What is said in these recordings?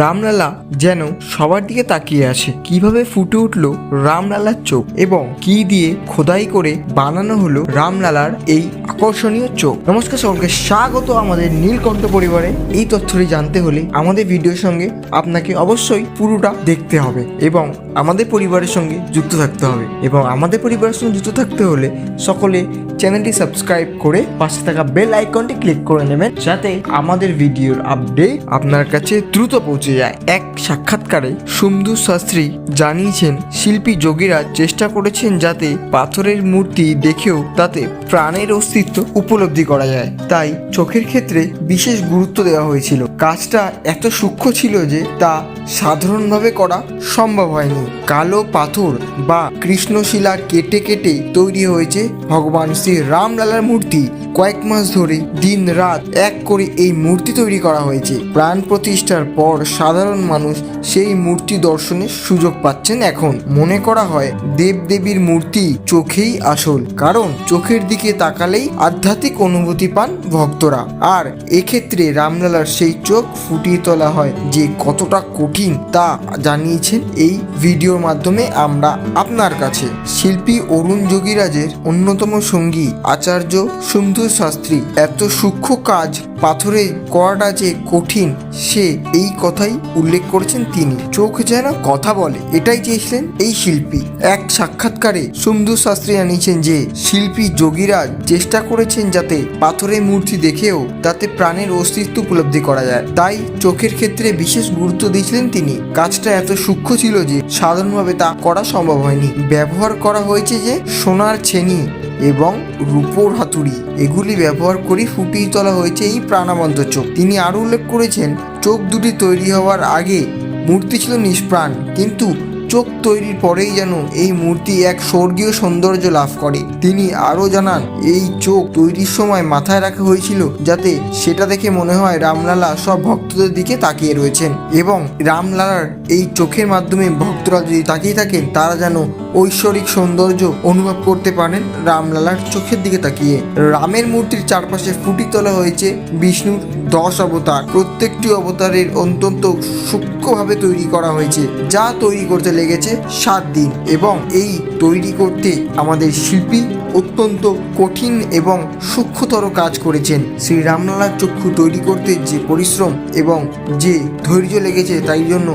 রামলালা যেন সবার দিকে তাকিয়ে আছে। কীভাবে ফুটে উঠল রামলালার চোখ এবং কি দিয়ে খোদাই করে বানানো হলো রামলালার এই আকর্ষণীয় চোখ। নমস্কার সকলকে, স্বাগত আমাদের নীলকণ্ঠ পরিবারে। এই তথ্যটি জানতে হলে আমাদের ভিডিওর সঙ্গে আপনাকে অবশ্যই পুরোটা দেখতে হবে এবং আমাদের পরিবারের সঙ্গে যুক্ত থাকতে হবে। এবং আমাদের পরিবারের সঙ্গে যুক্ত থাকতে হলে সকলে চ্যানেলটি সাবস্ক্রাইব করে পাশে থাকা বেল আইকনটি ক্লিক করে নেবেন, যাতে আমাদের ভিডিওর আপডেট আপনার কাছে দ্রুত পৌঁছে যায় এক সাক্ষাৎকারে সুন্দু শাস্ত্রী জানিয়েছেন, শিল্পী যোগীরাজ চেষ্টা করেছেন যাতে পাথরের মূর্তি দেখেও তাতে প্রাণের অস্তিত্ব উপলব্ধি করা যায়। তাই চোখের ক্ষেত্রে বিশেষ গুরুত্ব দেওয়া হয়েছিল। কাজটা এত সূক্ষ্ম ছিল যে তা সাধারণভাবে করা সম্ভব হয়নি। কালো পাথর বা কৃষ্ণশিলা কেটে কেটে তৈরি হয়েছে ভগবান শ্রী রামলালার মূর্তি। কয়েক মাস ধরে দিন রাত এক করে এই মূর্তি তৈরি করা হয়েছে। প্রাণ প্রতিষ্ঠার পর সাধারণ মানুষ সেই মূর্তি দর্শনের সুযোগ পাচ্ছেন এখন। মনে করা হয় দেবদেবীর মূর্তি চোখেই আসল, কারণ চোখের দিকে তাকালেই আধ্যাত্মিক অনুভূতি পান ভক্তরা। আর এক্ষেত্রে রামলালার সেই চোখ ফুটিয়ে তোলা হয় যে কতটা কঠিন তা জানিয়েছেন এই ভিডিওর মাধ্যমে আমরা আপনার কাছে। শিল্পী অরুণ যোগীরাজের অন্যতম সঙ্গী আচার্য সুন্দর শাস্ত্রী। এত সূক্ষ্ম কাজ পাথরে করাটা যে কঠিন, সে এই কথাই উল্লেখ করেছেন তিনি। চোখ যেন কথা বলে। এটাই চেয়েছিলেন এই শিল্পী। এক সাক্ষাৎকারে সুন্দর শাস্ত্রী জানিয়েছেন যে, শিল্পী যোগীরাজ চেষ্টা করেছেন যাতে পাথরের মূর্তি দেখেও তাতে প্রাণের অস্তিত্ব উপলব্ধি করা যায়। তাই চোখের ক্ষেত্রে বিশেষ গুরুত্ব দিয়েছিলেন তিনি। কাজটা এত সূক্ষ্ম ছিল যে, সাধারণভাবে তা করা সম্ভব হয়নি। ব্যবহার করা হয়েছে যে, সোনার ছেনি এবং রূপোর হাতুড়ি। এগুলি ব্যবহার করে ফুটিয়ে তোলা হয়েছে এই প্রাণবন্ত চোখ। তিনি আরও উল্লেখ করেছেন, চোখ দুটি তৈরি হওয়ার আগে মূর্তি ছিল নিষ্প্রাণ, কিন্তু চোখ তৈরির পরেই যেন এই মূর্তি এক স্বর্গীয় সৌন্দর্য লাভ করে। তিনি আরও জানান, এই চোখ তৈরির সময় মাথায় রাখা হয়েছিল যাতে সেটা দেখে মনে হয় রামলালা সব ভক্তদের দিকে তাকিয়ে রয়েছেন এবং রামলালার এই চোখের মাধ্যমে ভক্তরা যদি তাকিয়ে থাকেন, তারা যেন ঐশ্বরিক সৌন্দর্য অনুভব করতে পারেন রামলালার চোখের দিকে তাকিয়ে। রামের মূর্তির চারপাশে ফুটি তোলা হয়েছে বিষ্ণুর দশ অবতার। প্রত্যেকটি অবতারের অত্যন্ত সূক্ষ্মভাবে তৈরি করা হয়েছে, যা তৈরি করতে লেগেছে সাত দিন এবং এই তৈরি করতে আমাদের শিল্পী অত্যন্ত কঠিন এবং সূক্ষ্মতর কাজ করেছেন। শ্রী রামলালার চক্ষু তৈরি করতে যে পরিশ্রম এবং যে ধৈর্য লেগেছে তাই জন্য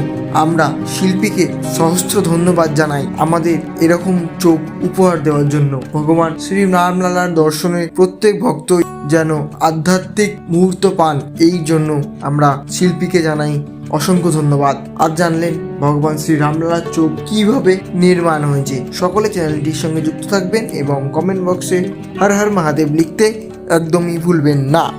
আমরা শিল্পীকে সহস্র ধন্যবাদ জানাই আমাদের এরকম চোখ উপহার দেওয়ার জন্য। ভগবান শ্রী রামলালার দর্শনে প্রত্যেক ভক্তই যেন আধ্যাত্মিক মুহূর্ত পান, এই জন্য আমরা শিল্পীকে জানাই অসংখ্য ধন্যবাদ। আর জানলেন ভগবান শ্রী রামলালার চোখ কীভাবে নির্মাণ হয়েছে। সকলে চ্যানেলটির সঙ্গে যুক্ত থাকবেন এবং কমেন্ট বক্সে হর হর মহাদেব লিখতে একদমই ভুলবেন না।